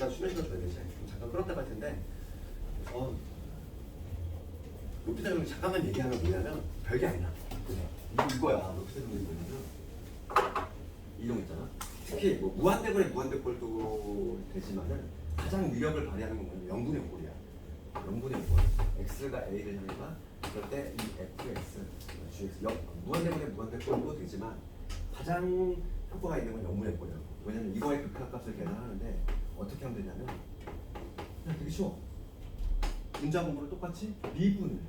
잠깐 수면 시간 줘야 되지. 잠깐 끌었다 갈 텐데. 어, 높이 자는 잠깐만 얘기하면 뭐냐면 별게 아니야. 이거 이거야. 자는 게 뭐냐면 이런 거 있잖아. 특히 뭐 무한대골에 무한대골도 되지만은 가장 위력을 발휘하는 건 뭐냐면 영분의 골이야. 영분의 골. x가 a를 향해가 그럴 때 이 fx, gx, 영, 무한대골에 무한대골도 되지만 가장 효과가 있는 건 영분의 골이라고. 왜냐면 이거의 극한값을 계산하는데 어떻게 하면 되냐면 그냥 되게 쉬워. 문자 공부를 똑같이 미분을 해.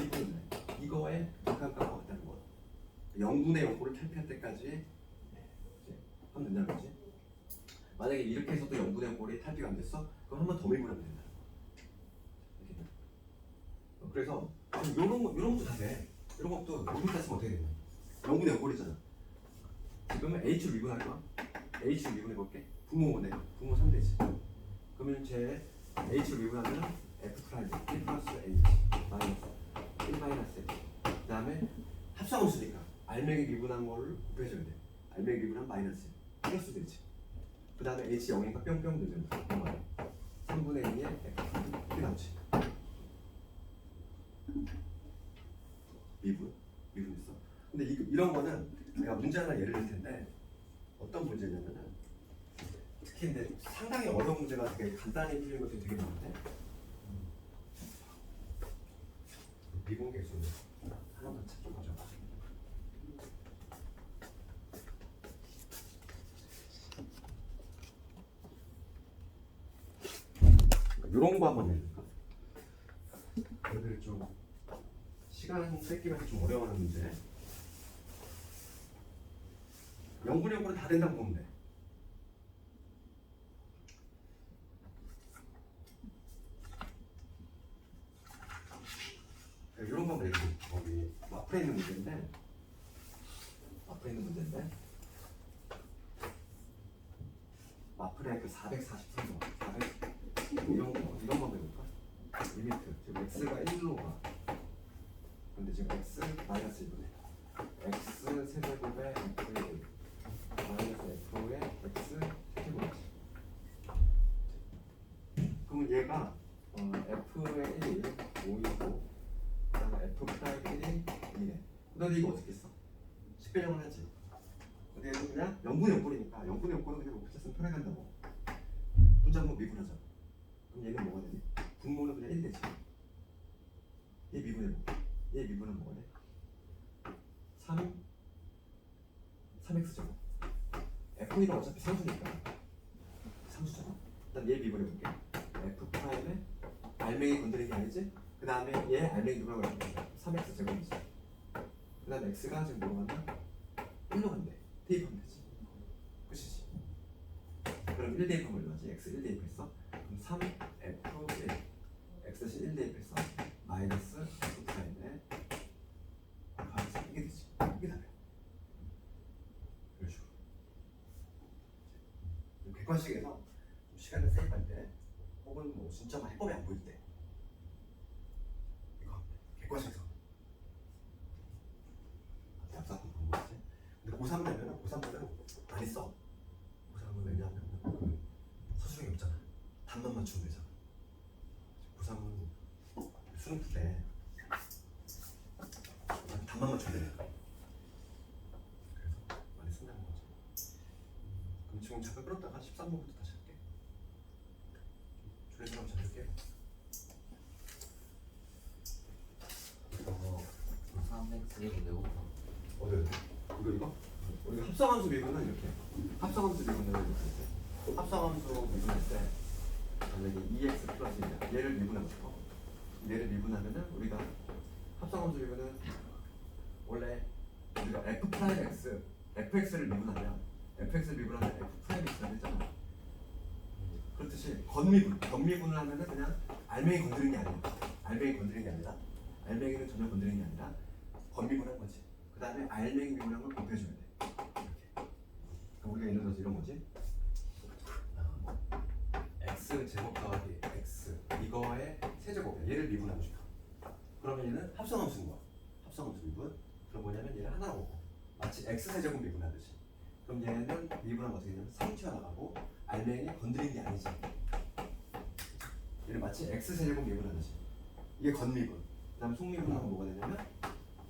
미분을 해. 이거의 극한값과 같다는 거. 0분의 0꼴을 탈피할 때까지 이제 하면 된다는 거지. 만약에 이렇게 해서도 0분의 0꼴이 탈피가 안 됐어? 그럼 한 번 더 미분하면 된다. 이렇게 돼. 어, 그래서 이런 거 이런 것도 다 돼. 이런 것도 미분 따지면 어떻게 되냐? 0분의 0꼴이잖아. 지금 H를 미분할 거야. H를 미분해 볼게. 부모네. 부모 3대지. 그러면 제 H를 미분하면 F 프라임 1 플러스 H 마이너스 1 마이너스 H. 그 다음에 합성함수니까 알맹이 미분한 거를 곱해줘야 돼. 알맹이 미분한 마이너스 플러스 되지. 그 다음에 H 0이니까 뿅뿅 되면 3분의 2의 F 이렇게 나오지. 미분 미분했어. 근데 이, 이런 거는 제가 문제 하나 예를 들 텐데 어떤 문제냐면은 특히 근데 상당히 어려운 문제가 되게 간단히 풀리는 것들이 되게 많은데 미분계수 하나만 찾좀 가져가. 이런 거 한번 해볼까? 애들 좀 시간 뺏기면서 좀 어려워하는 문제. 영분형으로 다 된다고 보면 돼. 이런 거 말고 거기 앞에 있는 문제인데 앞에 있는 문제인데 마플의 그 443번 400 이런 거 이런 거 해볼까? 리미트 지금 x가 1로 가 근데 지금 x 마이너스 1분의 x 세제곱에 f의 1 마이너스 f의 x 세제곱이지 그러면 얘가 어, f의 1 5이고 그다음에 f 프라임 1이 2네 근데 이거 어떻게 써? 10배정을 하지. 근데 얘는 그냥 0분의 0꼴이니까 0분의 0꼴은 그냥 곱해서 쓰면 편하게 한다고. 분자분 미분하자. 그럼 얘는 뭐가 되니? 분모는 그냥 1 되지. 얘 미분해 볼게 얘 미분은 뭐가 돼? 3 3x 제곱. F는 어차피 상수니까. 상수잖아. 일단 얘 미분해 볼게. F 프라임에 알맹이 건드리는 게 아니지? 그 다음에 얘 알맹이 누구라고 했는데? 3x 제곱이지. 그 다음에 x가 지금 뭐로 간다? 1로 간대. 대입하면 되지. 끝이지. 그럼 1 대입하면 얼마지? x 1 대입했어? 그럼 3 f 1 x 대신 1 대입했어 마이너스 프라임에 곱하기 3 이게 되지. 이게 답이야. 이런 식으로 객관식에서 좀 시간을 세입할 때 혹은 뭐 진짜 막 해법이 안 보일 때. 이거. 객관식에서. 답사건 방법이지? 근데 고3 되면은 고3들은 많이 써 고3은 왜냐하면 그 서술형이 없잖아. 답만 맞추면 되잖아. 고3은 수능 풀때 답만 맞추면 되니까 그래서 많이 쓴다는 거지 음, 그럼 지금 잠깐 끌었다가 13번부터 다시 할게 줄여서 한번 잡을게 어, 3x 되고 어디 어디? 이거 이거? 우리가 합성함수 미분은 이렇게. 합성함수 미분은 이렇게 해. 합성함수 미분할 때 만약에 2x 플러스 1이야 얘를 미분하고 싶어. 얘를 미분하면은 우리가 합성함수 미분은 원래 우리가 f 프라임 x fx를 미분하면 fx를 미분하면 f 프라임 x가 되잖아. 그렇듯이 건미분 건미분을 하면은 그냥 알맹이 건드리는 게 아니야. 알맹이 건드리는 게 아니라. 알맹이는 전혀 건드리는 게 아니라 건미분한 거지. 그 다음에 알맹이 미분한 걸 곱해줘야 돼 우리가 예를 들어서 이런 거지? X 제곱 더하기 x 이거의 세제곱이야. 얘를 미분하고 싶어. 그러면 얘는 합성함수인 거야. 합성함수 미분. 그럼 뭐냐면 얘를 하나로 보고 마치 x 세제곱 미분하듯이. 그럼 얘는 미분하면 어떻게 되냐면 3 튀어나가고 알맹이 건드리는 게 아니지. 얘는 마치 x 세제곱 미분하듯이. 이게 건미분. 그다음 속미분하면 뭐가 되냐면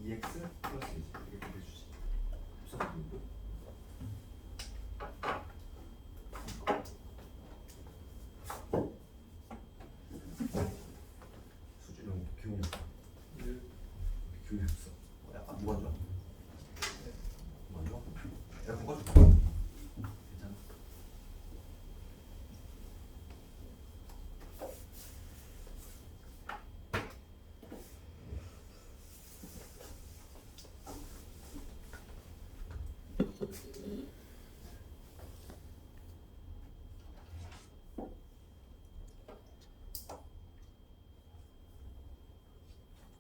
2x 플러스 1